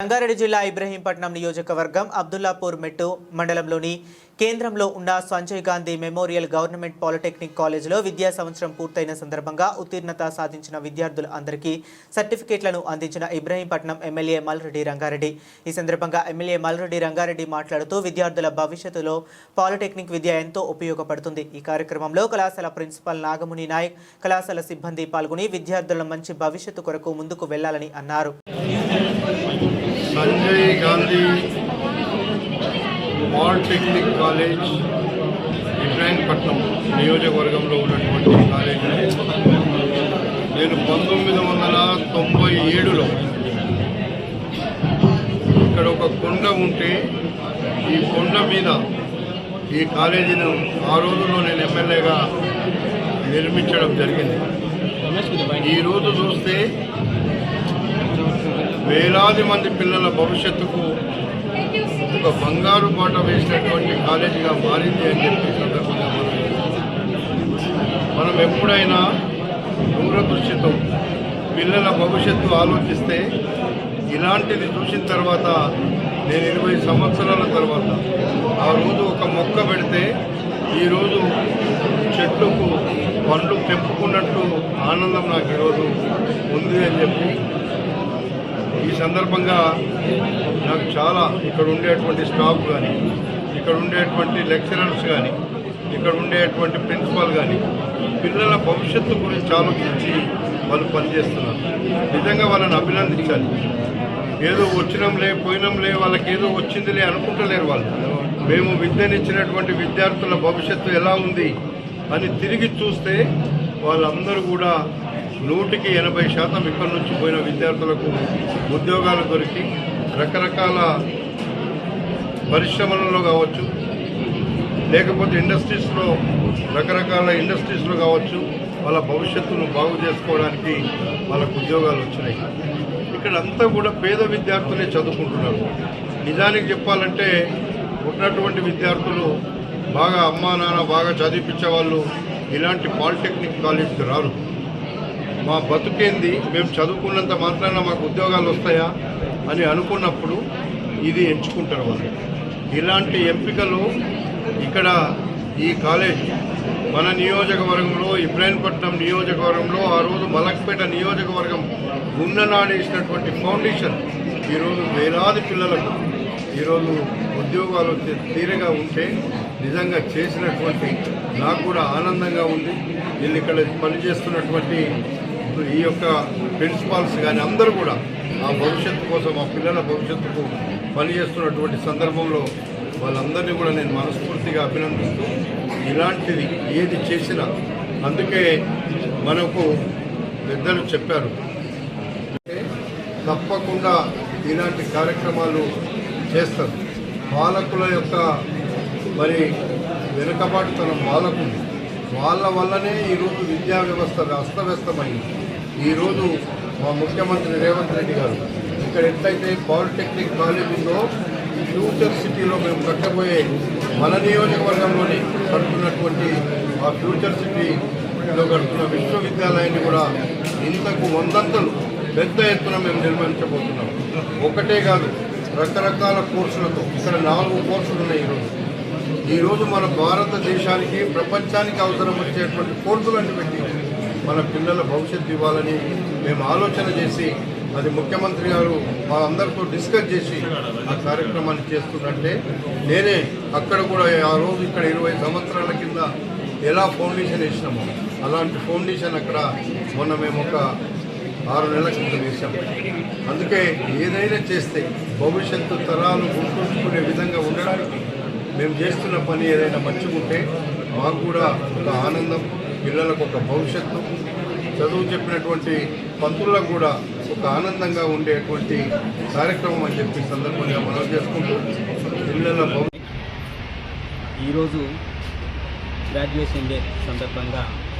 రంగారెడ్డి జిల్లా ఇబ్రహీంపట్నం నియోజకవర్గం అబ్దుల్లాపూర్ మెట్టు మండలంలోని కేంద్రంలో ఉన్న Sanjay Gandhi memorial government polytechnic కాలేజీలో విద్యా సంవత్సరం పూర్తయిన సందర్భంగా ఉత్తీర్ణత సాధించిన విద్యార్థులందరికీ సర్టిఫికేట్లను అందించిన ఇబ్రహీంపట్నం ఎమ్మెల్యే మల్రెడ్డి రంగారెడ్డి. ఈ సందర్భంగా ఎమ్మెల్యే మల్రెడ్డి రంగారెడ్డి మాట్లాడుతూ విద్యార్థుల భవిష్యత్తులో పాలిటెక్నిక్ విద్య ఎంతో ఉపయోగపడుతుంది. ఈ కార్యక్రమంలో కళాశాల ప్రిన్సిపాల్ నాగముని నాయక్ కళాశాల సిబ్బంది పాల్గొని విద్యార్థుల మంచి భవిష్యత్తు కొరకు ముందుకు వెళ్ళాలని అన్నారు. సంజయ్ గాంధీ పాలిటెక్నిక్ కాలేజ్ ఇబ్రాహీంపట్నం నియోజకవర్గంలో ఉన్నటువంటి కాలేజ్. నేను పంతొమ్మిది వందల తొంభై ఏడులో ఇక్కడ ఒక కొండ ఉంటే ఈ కొండ మీద ఈ కాలేజీని ఆ రోజుల్లో నేను ఎమ్మెల్యేగా నిర్మించడం జరిగింది. ఈరోజు చూస్తే వేలాది మంది పిల్లల భవిష్యత్తుకు ఒక బంగారు బాట వేసినటువంటి కాలేజీగా మారింది అని చెప్పి సందర్భంగా మనం మనం ఎప్పుడైనా దూరదృష్టితో పిల్లల భవిష్యత్తు ఆలోచిస్తే ఇలాంటిది చూసిన తర్వాత నేను ఇరవై సంవత్సరాల తర్వాత ఆ రోజు ఒక మొక్క పెడితే ఈరోజు చెట్లకు పండ్లు పెంపుకున్నట్టు ఆనందం నాకు ఈరోజు ఉంది అని చెప్పి సందర్భంగా నాకు చాలా ఇక్కడ ఉండేటువంటి స్టాఫ్ కానీ ఇక్కడ ఉండేటువంటి లెక్చరర్స్ కానీ ఇక్కడ ఉండేటువంటి ప్రిన్సిపాల్ కానీ పిల్లల భవిష్యత్తు గురించి ఆలోచించి వాళ్ళు పనిచేస్తున్నారు. నిజంగా వాళ్ళని అభినందించాలి. ఏదో వచ్చినంలే పోయినంలే వాళ్ళకి ఏదో వచ్చిందిలే అనుకుంటలేరు వాళ్ళు. మేము విద్యనిచ్చినటువంటి విద్యార్థుల భవిష్యత్తు ఎలా ఉంది అని తిరిగి చూస్తే వాళ్ళందరూ కూడా నూటికి ఎనభై శాతం ఇక్కడి నుంచి పోయిన విద్యార్థులకు ఉద్యోగాలు దొరికి రకరకాల పరిశ్రమలలో కావచ్చు లేకపోతే ఇండస్ట్రీస్లో రకరకాల ఇండస్ట్రీస్లో కావచ్చు వాళ్ళ భవిష్యత్తును బాగు చేసుకోవడానికి వాళ్ళకు ఉద్యోగాలు వచ్చినాయి. ఇక్కడ అంతా కూడా పేద విద్యార్థులే చదువుకుంటున్నారు. నిజానికి చెప్పాలంటే ఉన్నటువంటి విద్యార్థులు బాగా అమ్మా నాన్న బాగా చదివించే వాళ్ళు ఇలాంటి పాలిటెక్నిక్ కాలేజ్కి రారు. మా బతుకేంది? మేము చదువుకున్నంత మాత్రాన మాకు ఉద్యోగాలు వస్తాయా అని అనుకున్నప్పుడు ఇది ఎంచుకుంటారు వాళ్ళు. ఇలాంటి ఎంపికలు ఇక్కడ ఈ కాలేజ్ మన నియోజకవర్గంలో ఇబ్రాహీంపట్నం నియోజకవర్గంలో ఆ రోజు మలక్పేట నియోజకవర్గం ఉన్ననాడేసినటువంటి ఫౌండేషన్ ఈరోజు వేలాది పిల్లలకు ఈరోజు ఉద్యోగాలు తీరగా ఉంటే నిజంగా చేసినటువంటి నాకు కూడా ఆనందంగా ఉంది. వీళ్ళు ఇక్కడ పనిచేస్తున్నటువంటి ఈ యొక్క ప్రిన్సిపాల్స్ కానీ అందరూ కూడా ఆ భవిష్యత్తు కోసం ఆ పిల్లల భవిష్యత్తుకు పనిచేస్తున్నటువంటి సందర్భంలో వాళ్ళందరినీ కూడా నేను మనస్ఫూర్తిగా అభినందిస్తూ ఇలాంటిది ఏది చేసినా అందుకే మనకు పెద్దలు చెప్పారు. తప్పకుండా ఇలాంటి కార్యక్రమాలు చేస్తారు. పాలకుల యొక్క మరి వెనుకబాటుతనం వాళ్ళకుంది. వాళ్ళ వల్లనే ఈరోజు విద్యా వ్యవస్థ అస్తవ్యస్తమైంది. ఈరోజు మా ముఖ్యమంత్రి రేవంత్ రెడ్డి గారు ఇక్కడ ఎట్లయితే పాలిటెక్నిక్ కాలేజ్ ఉందో ఫ్యూచర్ సిటీలో మేము కట్టబోయే మన నియోజకవర్గంలోని కడుతున్నటువంటి ఆ ఫ్యూచర్ సిటీలో కడుతున్న విశ్వవిద్యాలయాన్ని కూడా ఇంతకు వందంతలు పెద్ద ఎత్తున మేము నిర్మించబోతున్నాం. ఒకటే కాదు రకరకాల కోర్సులతో ఇక్కడ నాలుగు కోర్సులు ఉన్నాయి ఈరోజు ఈరోజు మన భారతదేశానికి ప్రపంచానికి అవసరం వచ్చేటువంటి కోర్సులను పెట్టి మన పిల్లల భవిష్యత్తు ఇవ్వాలని మేము ఆలోచన చేసి అది ముఖ్యమంత్రి గారు మా అందరితో డిస్కస్ చేసి ఆ కార్యక్రమాన్ని చేస్తున్నట్టే నేనే అక్కడ కూడా ఆ రోజు ఇక్కడ ఇరవై సంవత్సరాల కింద ఎలా ఫౌండేషన్ వేసినామో అలాంటి ఫౌండేషన్ అక్కడ మొన్న మేము ఒక ఆరు నెలల క్రితం వేసాం అందుకే ఏదైనా చేస్తే భవిష్యత్తు తరాలు గుర్తుంచుకునే విధంగా ఉండడానికి మేము చేస్తున్న పని ఏదైనా మంచిగుంటే మాకు కూడా ఒక ఆనందం పిల్లలకు ఒక భవిష్యత్తు. చదువు చెప్పినటువంటి పంతులకు కూడా ఒక ఆనందంగా ఉండేటువంటి కార్యక్రమం అని చెప్పి సందర్భంగా మనం చేసుకుంటూ పిల్లల భవి ఈరోజు గ్రాడ్యుయేషన్ డే సందర్భంగా